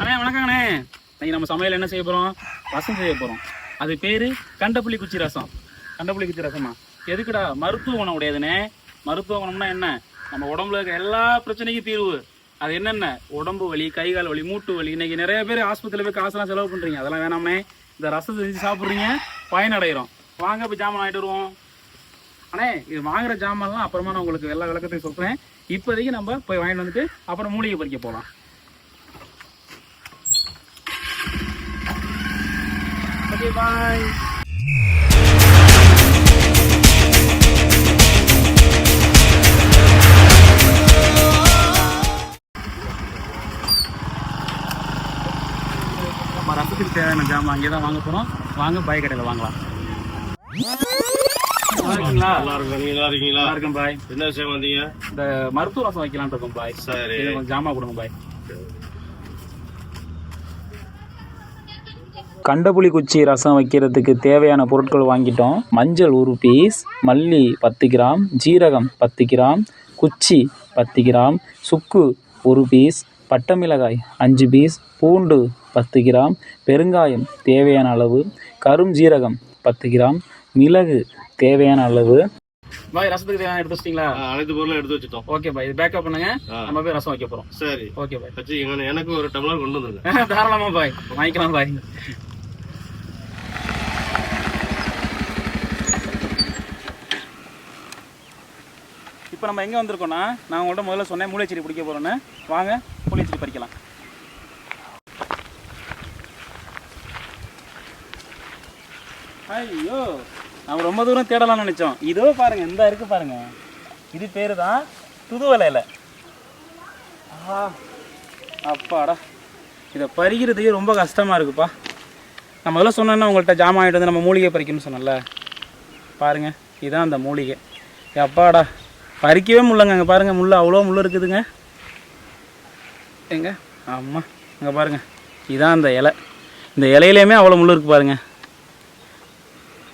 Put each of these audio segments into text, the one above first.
அண்ணே வணக்கங்கண்ணே. இன்னைக்கு நம்ம சமையல் என்ன செய்ய போகிறோம் ரசம் செய்ய போகிறோம் அது பேர் கண்டப்புள்ளி குச்சி ரசம். கண்டப்புள்ளி குச்சி ரசமா? எதுக்குடா? மருத்துவ குணம் உடையதுண்ணே மருத்துவ குணம்னா என்ன? நம்ம உடம்புல இருக்க எல்லா பிரச்சனைக்கும் தீர்வு. அது என்னென்ன? உடம்பு வலி கை கால் வலி மூட்டு வலி. இன்னைக்கு நிறைய பேர் ஆஸ்பத்திரியில் போய் காசெல்லாம் செலவு பண்ணுறீங்க அதெல்லாம் வேணாமே. இந்த ரசம் செஞ்சு சாப்பிட்றீங்க பயனடைகிறோம். வாங்க போய் ஜாமான் வாங்கிட்டு வருவோம். அண்ணே இது வாங்குற ஜாமான்லாம் அப்புறமா நான் உங்களுக்கு எல்லா விளக்கத்தையும் சொல்கிறேன் இப்போதைக்கு நம்ம போய் வாங்கிட்டு வந்துட்டு அப்புறம் மூலிகை பறிக்க போகலாம். ஓகே பாய் நம்ம ரசத்துக்கு தேவையான ஜாமான் அங்கே தான் வாங்க போகிறோம் வாங்க பாய் கடையில் வாங்கலாம். நல்லா இருக்கீங்களா? இருக்கும் பாய். என்ன விஷயம் வந்தீங்க? இந்த மருத்துவ ரசம் வைக்கலாம்னு இருக்கோம் பாய். சரி. ஜாமான் கொடுங்க பாய். கண்டபுளி குச்சி ரசம் வைக்கிறதுக்கு தேவையான பொருட்கள் வாங்கிட்டோம். மஞ்சள் ஒரு பீஸ் மல்லி பத்து கிராம் ஜீரகம் பத்து கிராம் குச்சி பத்து கிராம் சுக்கு ஒரு பீஸ் பட்டை மிளகாய் அஞ்சு பீஸ் பூண்டு பத்து கிராம் பெருங்காயம் தேவையான அளவு கரும் ஜீரகம் பத்து கிராம் மிளகு தேவையான அளவு. பாய் ரசத்துக்கு தேவையான எடுத்து வச்சிட்டீங்களா? அனைத்து பொருளும் எடுத்து வச்சுட்டோம். ஓகே பாய் இது பேக்கப் பண்ணுங்க. நம்ம போய் ரசம் வைக்க போறோம். சரி. ஓகே பாய் எனக்கு ஒரு டம்ளர் கொண்டு வந்துருங்க. தாராளமா பாய் வாங்கிக்கலாம் பாய் இப்போ நம்ம எங்கே வந்திருக்கோம்னா நான் உங்கள்கிட்ட முதல்ல சொன்னேன் மூளைச்செடி பிடிக்க போகிறோன்னு வாங்க மூளைச்செடி பறிக்கலாம். ஐயோ நம்ம ரொம்ப தூரம் தேடலாம்னு நினச்சோம். இதோ பாருங்க இந்த இருக்கு பாருங்க. இது பேர் தான் துதுவலையில் ஆஹா ஆ அப்பாடா. இதை பறிக்கிறதுக்கே ரொம்ப கஷ்டமாக இருக்குப்பா. நான் முதல்ல சொன்னேன்னா உங்கள்கிட்ட ஜாமான் ஆகிட்டு வந்து நம்ம மூலிகை பறிக்கணும்னு சொன்னேன்ல. பாருங்க இதுதான் அந்த மூலிகை. அப்பாடா. பறிக்கவே முள்ளங்க அங்கே பாருங்கள் முள் அவ்வளோ முள் இருக்குதுங்க. எங்க ஆமாம் அங்கே பாருங்க. இதான் அந்த இலை. இந்த இலையிலையுமே அவ்வளோ முள் இருக்குது பாருங்க.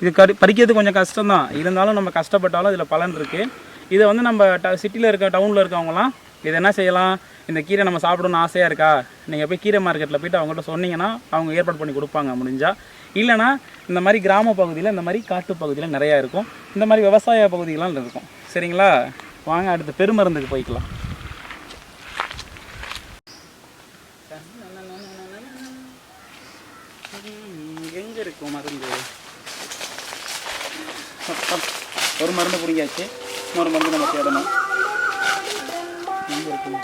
இது கறி பறிக்கிறது கொஞ்சம் கஷ்டம்தான். இருந்தாலும் நம்ம கஷ்டப்பட்டாலும் இதில் பலன் இருக்குது இதை வந்து நம்ம ட சிட்டியில் இருக்க டவுனில் இருக்கவங்களாம் இதை என்ன செய்யலாம்? இந்த கீரை நம்ம சாப்பிடணும்னு ஆசையாக இருக்கா? நீங்கள் போய் கீரை மார்க்கெட்டில் போயிட்டு அவங்ககிட்ட சொன்னீங்கன்னா அவங்க ஏற்பாடு பண்ணி கொடுப்பாங்க முடிஞ்சால் இல்லைனா இந்த மாதிரி கிராம பகுதியில் இந்த மாதிரி காட்டு பகுதியில் நிறையா இருக்கும். இந்த மாதிரி விவசாய பகுதிகள்லாம் இருக்கும். சரிங்களா? வாங்க அடுத்து பெருமருந்துக்கு போய்க்கலாம். எங்கே இருக்கும் மருந்து? ஒரு மருந்து பிடிங்காச்சு இன்னொரு மருந்து நம்ம தேடணும். எங்கே இருக்கு?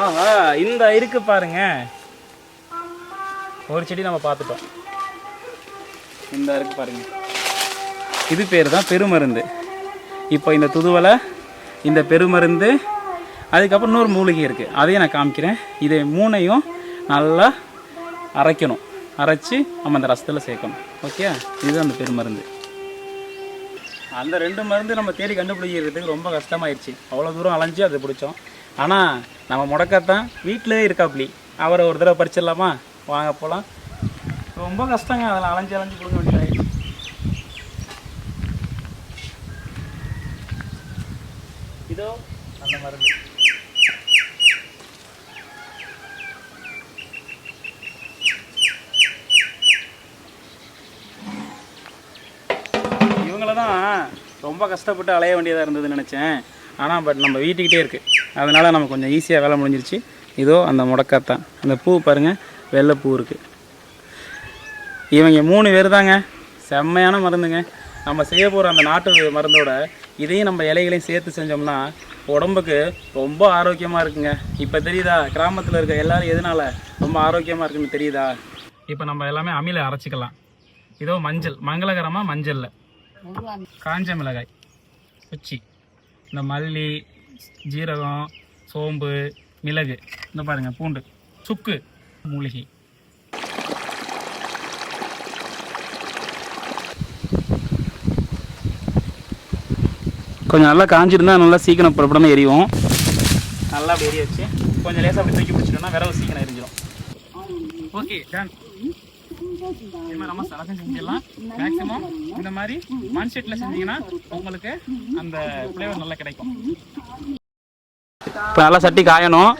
ஆஹா இந்த இருக்கு பாருங்க. ஒரு செடி நம்ம பார்த்துட்டோம். இந்த இருக்கு பாருங்க. இது பேர் தான் பெருமருந்து. இப்போ இந்த துதுவலை இந்த பெருமருந்து அதுக்கப்புறம் இன்னொரு மூலிகை இருக்குது அதையும் நான் காமிக்கிறேன். இதை மூணையும் நல்லா அரைக்கணும். அரைச்சி நம்ம அந்த ரசத்தில் சேர்க்கணும். ஓகே இதுதான் அந்த பெருமருந்து. அந்த ரெண்டு மருந்து நம்ம தேடி கண்டுபிடிக்கிறதுக்கு ரொம்ப கஷ்டமாயிருச்சு. அவ்வளோ தூரம் அலைஞ்சு அதை பிடிச்சோம். ஆனால் நம்ம முடக்கத்தான் வீட்டிலே இருக்காப்லி அவரை ஒரு தடவை பறிச்சிடலாமா? வாங்க போகலாம் ரொம்ப கஷ்டங்க. அதில் அலைஞ்சு அலைஞ்சு கொடுக்க இதோ அந்த மருந்து. இவங்கள தான் ரொம்ப கஷ்டப்பட்டு அலைய வேண்டியதாக இருந்ததுன்னு நினச்சேன். ஆனால் பட் நம்ம வீட்டுக்கிட்டே இருக்குது அதனால் நம்ம கொஞ்சம் ஈஸியாக வேலை முடிஞ்சிருச்சு. இதோ அந்த முடக்காத்தான். அந்த பூ பாருங்கள் வெள்ளை பூ இருக்குது இவங்க மூணு பேர் தாங்க செம்மையான மருந்துங்க. நம்ம செய்ய போகிற அந்த நாட்டு மருந்தோட இதையும் நம்ம இலைகளையும் சேர்த்து செஞ்சோம்னா உடம்புக்கு ரொம்ப ஆரோக்கியமாக இருக்குங்க. இப்போ தெரியுதா? கிராமத்தில் இருக்க எல்லாரும் எதனால ரொம்ப ஆரோக்கியமாக இருக்குன்னு தெரியுதா? இப்போ நம்ம எல்லாமே அமில அரைச்சிக்கலாம். இதோ மஞ்சள். மங்களகரமாக மஞ்சளில். காஞ்ச மிளகாய் குச்சி இந்த மல்லி ஜீரகம் சோம்பு மிளகு. இந்த பாருங்கள் பூண்டு சுக்கு மூலிகை. கொஞ்சம் நல்லா காஞ்சிருந்தா நல்லா சீக்கிரம் புறப்படாமல் எரியும். நல்லா அப்படி எரிய வச்சு கொஞ்சம் லேசாக அப்படி தூக்கி பிடிச்சிட்டோம்னா விரவு சீக்கிரம் எரிஞ்சிடும் ஓகே டன் இது மாதிரி நம்ம சரகம் செஞ்சிடலாம். மேக்ஸிமம் இந்த மாதிரி மண் செட்டில் செஞ்சீங்கன்னா உங்களுக்கு அந்த ஃப்ளேவர் நல்லா கிடைக்கும். இப்போ நல்லா சட்டி காயணும்.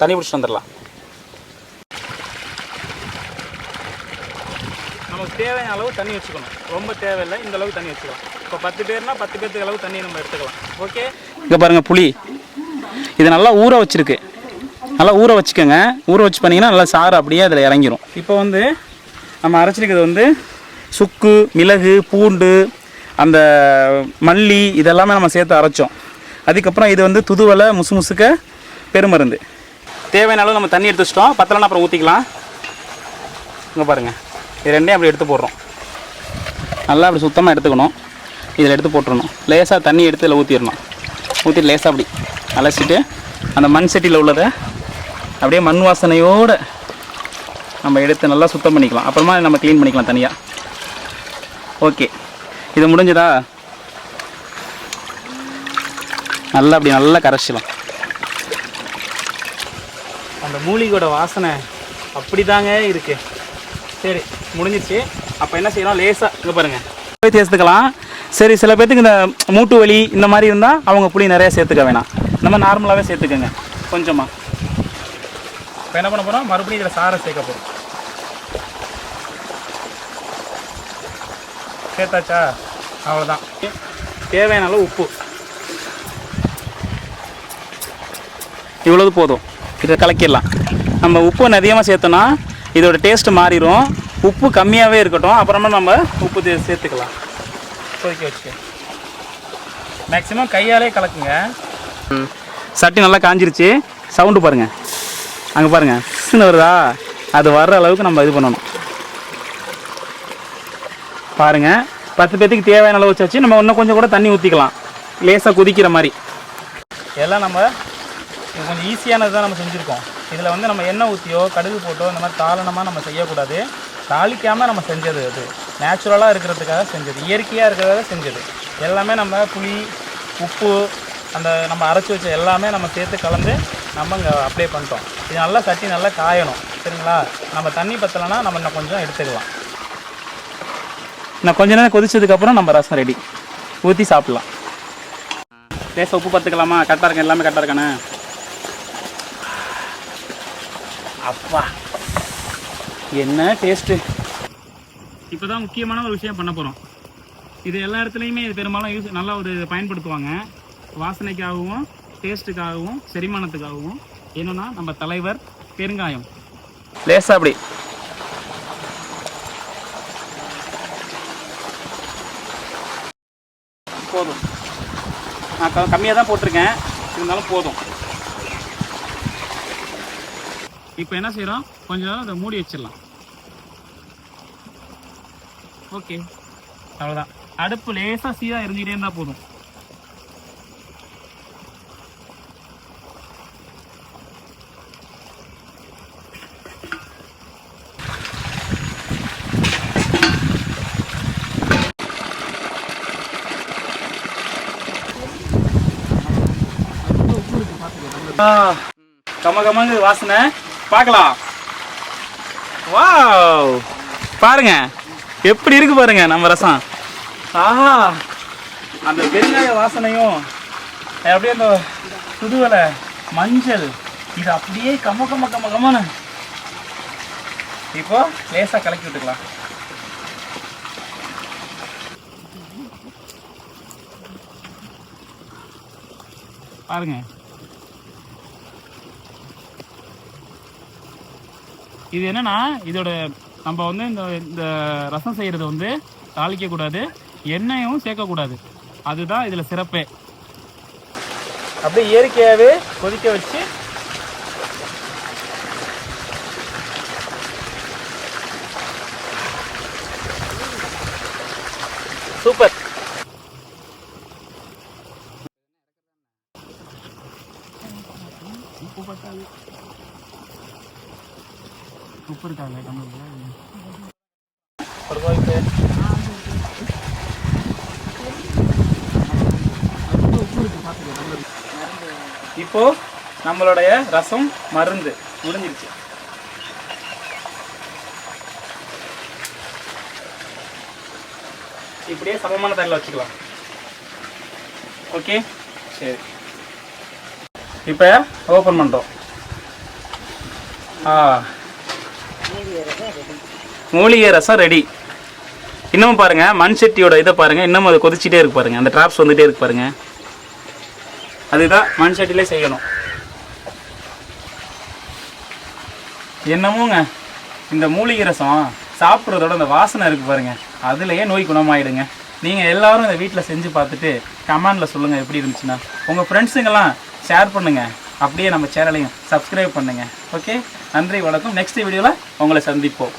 தண்ணி பிடிச்சிட்டு வந்துடலாம். தேவையான அளவு தண்ணி வச்சுக்கணும். ரொம்ப தேவையில்லை இந்த அளவுக்கு தண்ணி வச்சுக்கலாம். இப்போ பத்து பேர்னா பத்து பேர்த்துக்கு அளவு தண்ணி நம்ம எடுத்துக்கலாம். ஓகே? இங்கே பாருங்கள் புளி. இது நல்லா ஊற வச்சிருக்கு. நல்லா ஊற வச்சுக்கோங்க. ஊற வச்சு பண்ணிங்கன்னா நல்லா சாறு அப்படியே அதில் இறங்கிரும். இப்போ வந்து நம்ம அரைச்சிருக்கிறது வந்து சுக்கு மிளகு பூண்டு அந்த மல்லி இதெல்லாமே நம்ம சேர்த்து அரைச்சோம். அதுக்கப்புறம் இது வந்து துதுவலை முசு முசுக்க பெருமருந்து. தேவையான அளவு நம்ம தண்ணி எடுத்து வச்சிட்டோம். பத்தலைன்னா அப்புறம் ஊற்றிக்கலாம் இங்கே பாருங்கள் இது ரெண்டையும் அப்படி எடுத்து போடுறோம். நல்லா அப்படி சுத்தமாக எடுத்துக்கணும். இதில் எடுத்து போட்டுடணும் லேசாக தண்ணி எடுத்து இதில் ஊற்றிடணும் ஊற்றிட்டு லேசாக அப்படி அலசிட்டு அந்த மண் சட்டியில் உள்ளதை அப்படியே மண் வாசனையோடு நம்ம எடுத்து நல்லா சுத்தம் பண்ணிக்கலாம். அப்புறமா நம்ம க்ளீன் பண்ணிக்கலாம் தனியாக ஓகே இது முடிஞ்சதா? நல்லா அப்படி நல்லா கரைச்சிடலாம். அந்த மூலிகையோட வாசனை அப்படி தாங்க இருக்குது சரி. முடிஞ்சிருச்சு அப்போ என்ன செய்யணும் லேசாக இங்கே பாருங்கள் போய் சேர்த்துக்கலாம் சரி சில பேர்த்துக்கு இந்த மூட்டு வலி இந்த மாதிரி இருந்தால் அவங்க புளி நிறையா சேர்த்துக்க வேணாம். நம்ம நார்மலாகவே சேர்த்துக்கோங்க. கொஞ்சமாக இப்போ என்ன பண்ண போகிறோம் மறுபடியும் இதில் சாரை சேர்க்க போகிறோம் சேர்த்தாச்சா? அவ்வளோதான் தேவையான அளவு உப்பு. இவ்வளவு போதும். இதை கலக்கிடலாம். நம்ம உப்பு அதிகமாக சேர்த்தோன்னா இதோட டேஸ்ட்டு மாறிடும் உப்பு கம்மியாகவே இருக்கட்டும். அப்புறமா நம்ம உப்பு சேர்த்துக்கலாம். கொதிக்க வச்சுக்க. மேக்ஸிமம் கையாலே கலக்குங்க. சட்டி நல்லா காஞ்சிருச்சு. சவுண்டு பாருங்க. அங்கே பாருங்க. சின்ன வருதா? அது வர்ற அளவுக்கு நம்ம இது பண்ணணும். பாருங்கள் பத்து பேத்துக்கு தேவையான அளவு வச்சாச்சு. நம்ம இன்னும் கொஞ்சம் கூட தண்ணி ஊற்றிக்கலாம் லேசாக கொதிக்கிற மாதிரி. எல்லாம் நம்ம கொஞ்சம் ஈஸியானது தான் நம்ம செஞ்சுருக்கோம். இதில் வந்து நம்ம எண்ணெய் ஊற்றியோ கடுகு போட்டோ இந்த மாதிரி தாளனமாக நம்ம செய்யக்கூடாது. தாளிக்காமல் நம்ம செஞ்சது அது. நேச்சுரலாக இருக்கிறதுக்காக செஞ்சது. இயற்கையாக இருக்கிறதாக செஞ்சது. எல்லாமே நம்ம புளி உப்பு அந்த நம்ம அரைச்சி வச்ச எல்லாமே நம்ம சேர்த்து கலந்து நம்ம இங்கே அப்ளை பண்ணிட்டோம். இது நல்லா சட்டி நல்லா காயணும். சரிங்களா? நம்ம தண்ணி பத்தலைன்னா நம்ம இன்னும் கொஞ்சம் எடுத்துக்கலாம். இன்னும் கொஞ்ச நேரம் கொதிச்சதுக்கப்புறம் நம்ம ரசம் ரெடி ஊற்றி சாப்பிட்லாம். லேசாக உப்பு பார்த்துக்கலாமா கரெக்டாக இருக்கேன் எல்லாமே கரெக்டாக இருக்கானே? அப்பா. என்ன டேஸ்ட்டு இப்போ தான் முக்கியமான ஒரு விஷயம் பண்ண போகிறோம் இது எல்லா இடத்துலையுமே இது பெரும்பாலும் யூஸ் நல்லா ஒரு பயன்படுத்துவாங்க. வாசனைக்காகவும் டேஸ்ட்டுக்காகவும் செரிமானத்துக்காகவும். என்னன்னா நம்ம தலைவர் பெருங்காயம். லேசா அப்படி. போதும். நான் கம்மியாக தான் போட்டிருக்கேன். இருந்தாலும் போதும். இப்போ என்ன செய்கிறோம் நேரம் அதை மூடி வச்சிடலாம். ஓகே. அவ்வளோதான் அடுப்பு லேசாக சீராக இருந்துகிட்டே இருந்தால் போதும். ஆ, கம கமங்கு வாசனை. பார்க்கலாம். வாவ். பாருங்க. எப்படி இருக்கு பாருங்க நம்ம ரசம். ஆஹா. அந்த பெருங்காய வாசனையும் அப்படியே அந்த புதுவலை மஞ்சள் இது அப்படியே கம்ம கம்ம கம்ம கம்மனு இப்போ லேசா கலக்கி விட்டுக்கலாம். பாருங்க. இது என்னென்னா இதோட நம்ம வந்து இந்த இந்த ரசம் செய்கிறது வந்து தாளிக்கக்கூடாது எண்ணெயும் சேர்க்கக்கூடாது அதுதான் இதில் சிறப்பே. அப்படியே இயற்கையாகவே கொதிக்க வச்சு சூப்பர் உப்பு பத்தாது உப்பு இருக்காங்க தமிழில் இப்போ நம்மளுடைய ரசம் மருந்து முடிஞ்சிருச்சு இப்படியே சமமான தண்ணியில் வச்சுக்கலாம் ஓகே சரி இப்போ ஓப்பன் பண்ணுறோம் ஆ மூலிகை ரசம் ரெடி இன்னமும் பாருங்க மண் சட்டியோட இதை பாருங்க இன்னமும் அது கொதிச்சிட்டே இருக்கு பாருங்க. அந்த டிராப்ஸ் வந்துட்டே இருக்கு பாருங்க. அதுதான் மண் சட்டிலே செய்யணும். என்னமோங்க இந்த மூலிகை ரசம் சாப்பிட்றதோட அந்த வாசனை இருக்கு பாருங்க. அதுலயே நோய் குணமாயிடுங்க. நீங்க எல்லாரும் இந்த வீட்டில் செஞ்சு பார்த்துட்டு கமெண்ட்ல சொல்லுங்க எப்படி இருந்துச்சுன்னா. உங்க ஃப்ரெண்ட்ஸுங்கெல்லாம் ஷேர் பண்ணுங்க. அப்படியே நம்ம சேனலையும் சப்ஸ்கிரைப் பண்ணுங்கள் ஓகே நன்றி வணக்கம். நெக்ஸ்ட் வீடியோவில் உங்களை சந்திப்போம்.